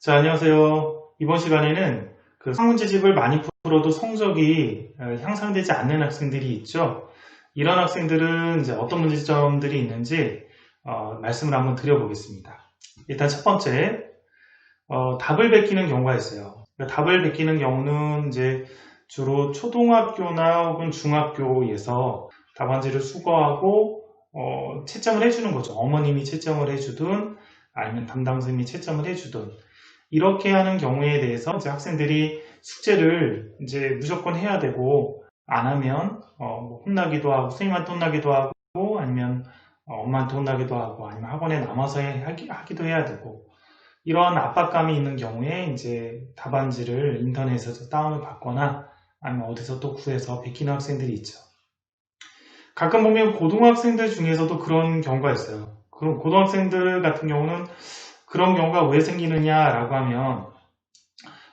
자, 안녕하세요. 이번 시간에는 그 상문제집을 많이 풀어도 성적이 어, 향상되지 않는 학생들이 있죠. 이런 학생들은 이제 어떤 문제점들이 있는지 어, 말씀을 한번 드려보겠습니다. 일단 첫 번째, 어, 답을 베끼는 경우가 있어요. 그러니까 답을 베끼는 경우는 이제 주로 초등학교나 혹은 중학교에서 답안지를 수거하고 어, 채점을 해주는 거죠. 어머님이 채점을 해주든 아니면 담당 선생님이 채점을 해주든 이렇게 하는 경우에 대해서 이제 학생들이 숙제를 이제 무조건 해야 되고 안 하면 어, 뭐 혼나기도 하고 선생님한테 혼나기도 하고 아니면 어, 엄마한테 혼나기도 하고 아니면 학원에 남아서 해- 하기, 하기도 해야 되고 이런 압박감이 있는 경우에 이제 답안지를 인터넷에서 다운을 받거나 아니면 어디서 또 구해서 베끼는 학생들이 있죠. 가끔 보면 고등학생들 중에서도 그런 경우가 있어요. 그럼 고등학생들 같은 경우는 그런 경우가 왜 생기느냐라고 하면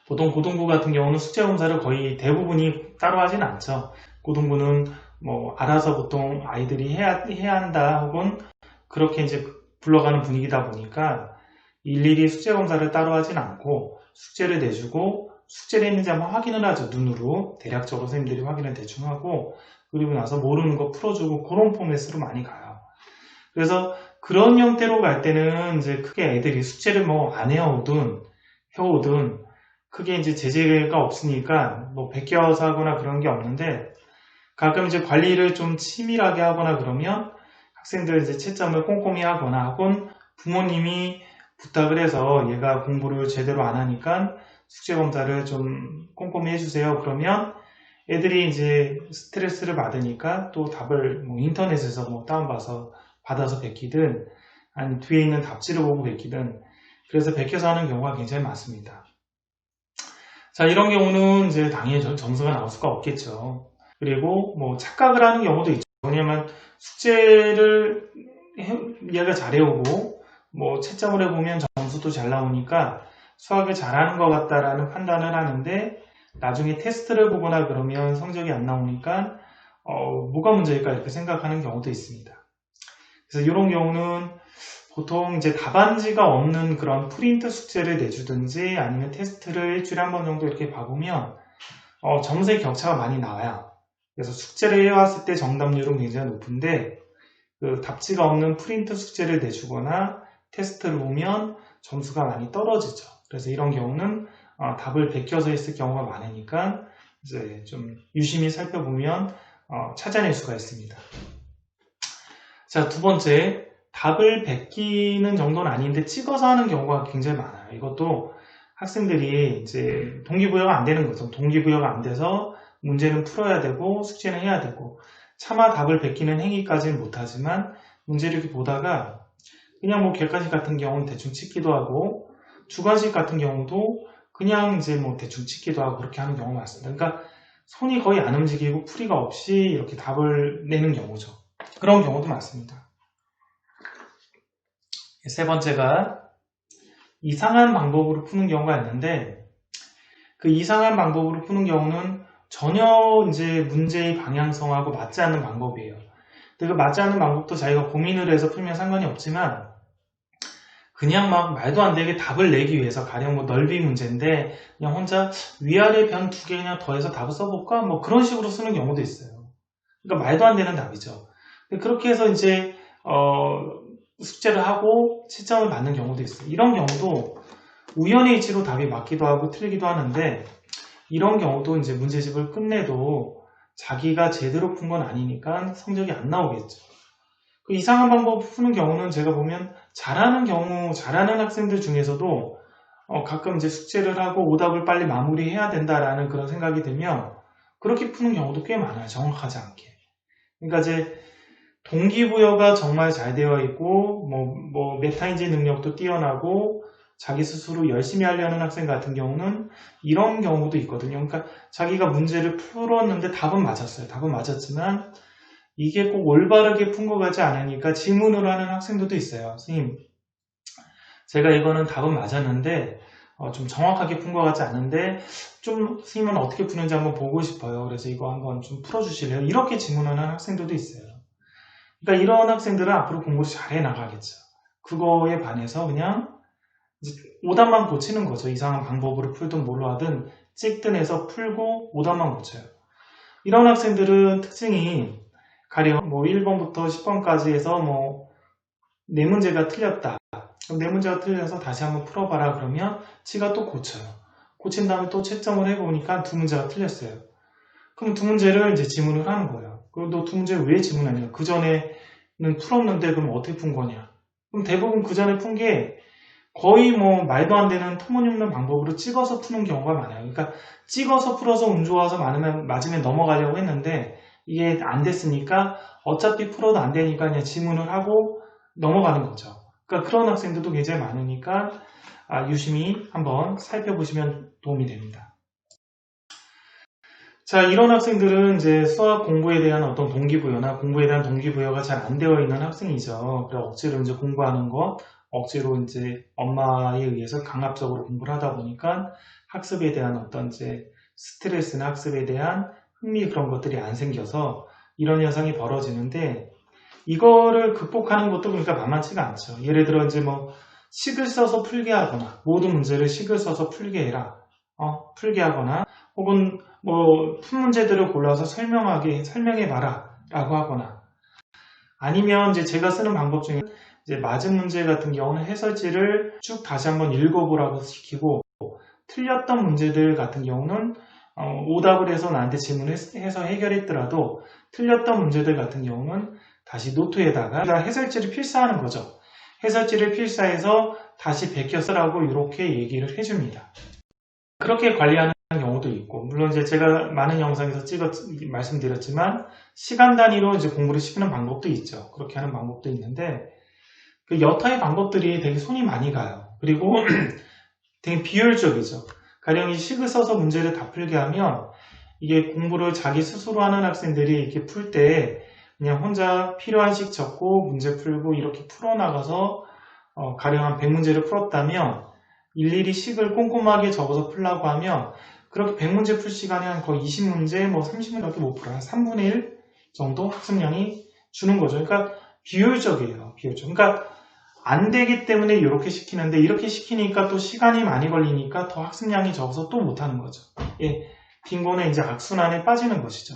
보통 고등부 같은 경우는 숙제 검사를 거의 대부분이 따로 하진 않죠. 고등부는 뭐 알아서 보통 아이들이 해야, 해야 한다 혹은 그렇게 이제 불러가는 분위기다 보니까 일일이 숙제 검사를 따로 하진 않고 숙제를 내주고 숙제를 했는지 한번 확인을 하죠. 눈으로 대략적으로 선생님들이 확인을 대충 하고 그리고 나서 모르는 거 풀어주고 그런 포맷으로 많이 가요. 그래서 그런 형태로 갈 때는 이제 크게 애들이 숙제를 뭐 안 해오든 해오든 크게 이제 제재가 없으니까 뭐 베껴서 하거나 그런 게 없는데 가끔 이제 관리를 좀 치밀하게 하거나 그러면 학생들 이제 채점을 꼼꼼히 하거나 혹은 부모님이 부탁을 해서 얘가 공부를 제대로 안 하니까 숙제 검사를 좀 꼼꼼히 해주세요. 그러면 애들이 이제 스트레스를 받으니까 또 답을 뭐 인터넷에서 뭐 다운받아서 받아서 베끼든 아니 뒤에 있는 답지를 보고 베끼든 그래서 베껴서 하는 경우가 굉장히 많습니다. 자 이런 경우는 이제 당연히 점- 점수가 나올 수가 없겠죠. 그리고 뭐 착각을 하는 경우도 있죠. 왜냐면 숙제를 해- 얘가 잘해오고 뭐 채점을 해보면 점수도 잘 나오니까 수학을 잘하는 것 같다라는 판단을 하는데 나중에 테스트를 보거나 그러면 성적이 안 나오니까 어, 뭐가 문제일까 이렇게 생각하는 경우도 있습니다. 그래서 이런 경우는 보통 이제 답안지가 없는 그런 프린트 숙제를 내주든지 아니면 테스트를 일주일에 한 번 정도 이렇게 봐보면 어, 점수의 격차가 많이 나와요. 그래서 숙제를 해왔을 때 정답률은 굉장히 높은데 그 답지가 없는 프린트 숙제를 내주거나 테스트를 보면 점수가 많이 떨어지죠. 그래서 이런 경우는 어, 답을 베껴서 했을 경우가 많으니까 이제 좀 유심히 살펴보면 어, 찾아낼 수가 있습니다. 자, 두 번째, 답을 베끼는 정도는 아닌데 찍어서 하는 경우가 굉장히 많아요. 이것도 학생들이 이제 동기부여가 안 되는 거죠. 동기부여가 안 돼서 문제는 풀어야 되고 숙제는 해야 되고 차마 답을 베끼는 행위까지는 못하지만 문제를 이렇게 보다가 그냥 뭐 객관식 같은 경우는 대충 찍기도 하고 주관식 같은 경우도 그냥 이제 뭐 대충 찍기도 하고 그렇게 하는 경우가 많습니다. 그러니까 손이 거의 안 움직이고 풀이가 없이 이렇게 답을 내는 경우죠. 그런 경우도 많습니다. 세 번째가 이상한 방법으로 푸는 경우가 있는데 그 이상한 방법으로 푸는 경우는 전혀 이제 문제의 방향성하고 맞지 않는 방법이에요. 그 맞지 않는 방법도 자기가 고민을 해서 풀면 상관이 없지만 그냥 막 말도 안 되게 답을 내기 위해서 가령 뭐 넓이 문제인데 그냥 혼자 위아래 변 두 개 그냥 더해서 답을 써볼까 뭐 그런 식으로 쓰는 경우도 있어요. 그러니까 말도 안 되는 답이죠. 그렇게 해서 이제 어, 숙제를 하고 채점을 받는 경우도 있어요. 이런 경우도 우연의 이치로 답이 맞기도 하고 틀리기도 하는데 이런 경우도 이제 문제집을 끝내도 자기가 제대로 푼 건 아니니까 성적이 안 나오겠죠. 그 이상한 방법 푸는 경우는 제가 보면 잘하는 경우, 잘하는 학생들 중에서도 어, 가끔 이제 숙제를 하고 오답을 빨리 마무리해야 된다라는 그런 생각이 들면 그렇게 푸는 경우도 꽤 많아요. 정확하지 않게. 그러니까 이제 동기부여가 정말 잘 되어 있고 뭐, 뭐 메타인지 능력도 뛰어나고 자기 스스로 열심히 하려는 학생 같은 경우는 이런 경우도 있거든요. 그러니까 자기가 문제를 풀었는데 답은 맞았어요. 답은 맞았지만 이게 꼭 올바르게 푼 것 같지 않으니까 질문을 하는 학생들도 있어요. 선생님, 제가 이거는 답은 맞았는데 어, 좀 정확하게 푼 것 같지 않은데 좀 선생님은 어떻게 푸는지 한번 보고 싶어요. 그래서 이거 한번 좀 풀어주실래요? 이렇게 질문하는 학생들도 있어요. 그러니까 이런 학생들은 앞으로 공부를 잘해 나가겠죠. 그거에 반해서 그냥 오답만 고치는 거죠. 이상한 방법으로 풀든 뭘로 하든 찍든 해서 풀고 오답만 고쳐요. 이런 학생들은 특징이 가령 뭐 1번부터 10번까지 해서 뭐네 문제가 틀렸다. 그럼 네 문제가 틀려서 다시 한번 풀어봐라 그러면 지가 또 고쳐요. 고친 다음에 또 채점을 해보니까 두 문제가 틀렸어요. 그럼 두 문제를 이제 지문을 하는 거예요. 그럼 너 두 문제 왜 지문하냐? 그 전에는 풀었는데 그럼 어떻게 푼 거냐? 그럼 대부분 그 전에 푼 게 거의 뭐 말도 안 되는 터무니없는 방법으로 찍어서 푸는 경우가 많아요. 그러니까 찍어서 풀어서 운 좋아서 많으면 맞으면 넘어가려고 했는데 이게 안 됐으니까 어차피 풀어도 안 되니까 그냥 지문을 하고 넘어가는 거죠. 그러니까 그런 학생들도 굉장히 많으니까 아, 유심히 한번 살펴보시면 도움이 됩니다. 자, 이런 학생들은 이제 수학 공부에 대한 어떤 동기부여나 공부에 대한 동기부여가 잘 안 되어 있는 학생이죠. 그래 억지로 이제 공부하는 것, 억지로 이제 엄마에 의해서 강압적으로 공부를 하다 보니까 학습에 대한 어떤 이제 스트레스나 학습에 대한 흥미 그런 것들이 안 생겨서 이런 현상이 벌어지는데 이거를 극복하는 것도 그러니까 만만치가 않죠. 예를 들어 이제 뭐 식을 써서 풀게 하거나 모든 문제를 식을 써서 풀게 해라. 어, 풀게 하거나 혹은 뭐 푼 문제들을 골라서 설명하게 설명해 봐라 라고 하거나 아니면 이제 제가 쓰는 방법 중에 이제 맞은 문제 같은 경우는 해설지를 쭉 다시 한번 읽어보라고 시키고 틀렸던 문제들 같은 경우는 어, 오답을 해서 나한테 질문을 해서 해결했더라도 틀렸던 문제들 같은 경우는 다시 노트에다가 해설지를 필사하는 거죠. 해설지를 필사해서 다시 베껴 쓰라고 이렇게 얘기를 해줍니다. 그렇게 관리하는 경우도 있고, 물론 이제 제가 많은 영상에서 찍어 말씀드렸지만 시간 단위로 이제 공부를 시키는 방법도 있죠. 그렇게 하는 방법도 있는데 그 여타의 방법들이 되게 손이 많이 가요. 그리고 되게 비효율적이죠. 가령 이 식을 써서 문제를 다 풀게 하면 이게 공부를 자기 스스로 하는 학생들이 이렇게 풀 때 그냥 혼자 필요한 식 적고 문제 풀고 이렇게 풀어나가서 어, 가령 한 100문제를 풀었다면 일일이 식을 꼼꼼하게 적어서 풀라고 하면 그렇게 100문제 풀 시간이 한 거의 20문제, 뭐 30문제밖에 못 풀어요. 한 3분의 1 정도 학습량이 주는 거죠. 그러니까 비효율적이에요. 비효율적. 그러니까 안 되기 때문에 이렇게 시키는데 이렇게 시키니까 또 시간이 많이 걸리니까 더 학습량이 적어서 또 못하는 거죠. 예, 빈곤의 이제 악순환에 빠지는 것이죠.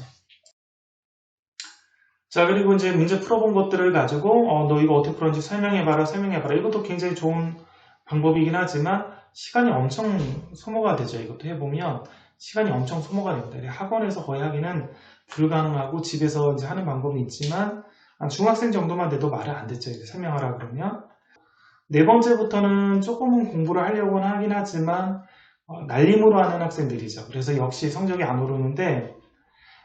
자 그리고 이제 문제 풀어본 것들을 가지고 어, 너 이거 어떻게 풀었는지 설명해봐라 설명해봐라 이것도 굉장히 좋은 방법이긴 하지만 시간이 엄청 소모가 되죠. 이것도 해보면 시간이 엄청 소모가 됩니다. 학원에서 거의 하기는 불가능하고 집에서 이제 하는 방법이 있지만 한 중학생 정도만 돼도 말을 안 듣죠. 이제 설명하라 그러면 네 번째부터는 조금은 공부를 하려고는 하긴 하지만 어, 날림으로 하는 학생들이죠. 그래서 역시 성적이 안 오르는데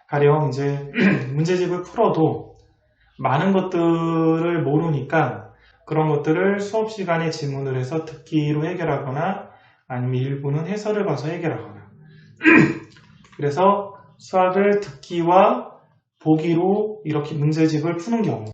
가령 이제 문제집을 풀어도 많은 것들을 모르니까 그런 것들을 수업 시간에 질문을 해서 듣기로 해결하거나 아니면 일부는 해설을 봐서 해결하거나. 그래서 수학을 듣기와 보기로 이렇게 문제집을 푸는 경우.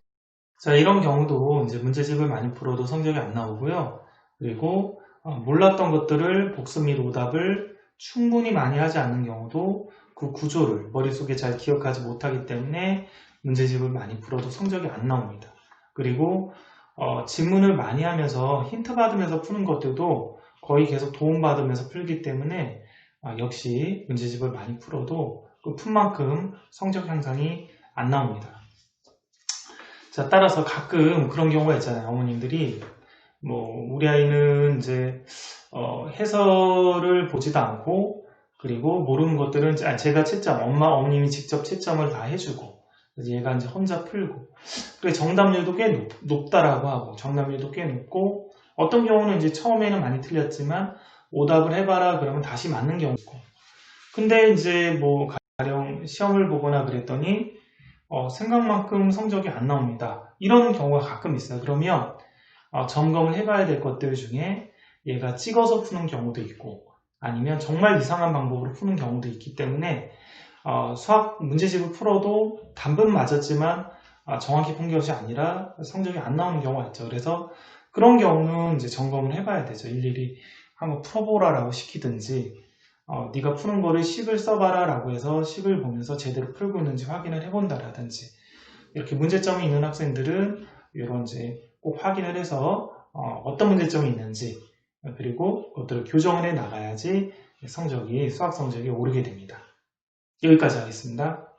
자 이런 경우도 이제 문제집을 많이 풀어도 성적이 안 나오고요. 그리고 어, 몰랐던 것들을 복습 및 오답을 충분히 많이 하지 않는 경우도 그 구조를 머릿속에 잘 기억하지 못하기 때문에 문제집을 많이 풀어도 성적이 안 나옵니다. 그리고 어, 질문을 많이 하면서 힌트 받으면서 푸는 것들도 거의 계속 도움받으면서 풀기 때문에 어, 역시 문제집을 많이 풀어도 그푼 만큼 성적 향상이 안 나옵니다. 자, 따라서 가끔 그런 경우가 있잖아요. 어머님들이 뭐 우리 아이는 이제 어, 해설을 보지도 않고 그리고 모르는 것들은 아, 제가 채점, 엄마, 어머님이 직접 채점을 다 해주고 얘가 이제 혼자 풀고. 그래 정답률도 꽤 높, 다라고 하고 정답률도 꽤 높고 어떤 경우는 이제 처음에는 많이 틀렸지만 오답을 해봐라 그러면 다시 맞는 경우 있고. 근데 이제 뭐 가령 시험을 보거나 그랬더니 어, 생각만큼 성적이 안 나옵니다. 이런 경우가 가끔 있어요. 그러면 어, 점검을 해봐야 될 것들 중에 얘가 찍어서 푸는 경우도 있고 아니면 정말 이상한 방법으로 푸는 경우도 있기 때문에 어, 수학 문제집을 풀어도 단분 맞았지만 어, 정확히 푼 것이 아니라 성적이 안 나오는 경우가 있죠. 그래서 그런 경우는 이제 점검을 해봐야 되죠. 일일이 한번 풀어보라라고 시키든지 어, 네가 푸는 거를 식을 써봐라라고 해서 식을 보면서 제대로 풀고 있는지 확인을 해본다라든지 이렇게 문제점이 있는 학생들은 이런 이제 꼭 확인을 해서 어, 떤 문제점이 있는지 그리고 그것들을 교정을 해 나가야지 성적이 수학 성적이 오르게 됩니다. 여기까지 하겠습니다.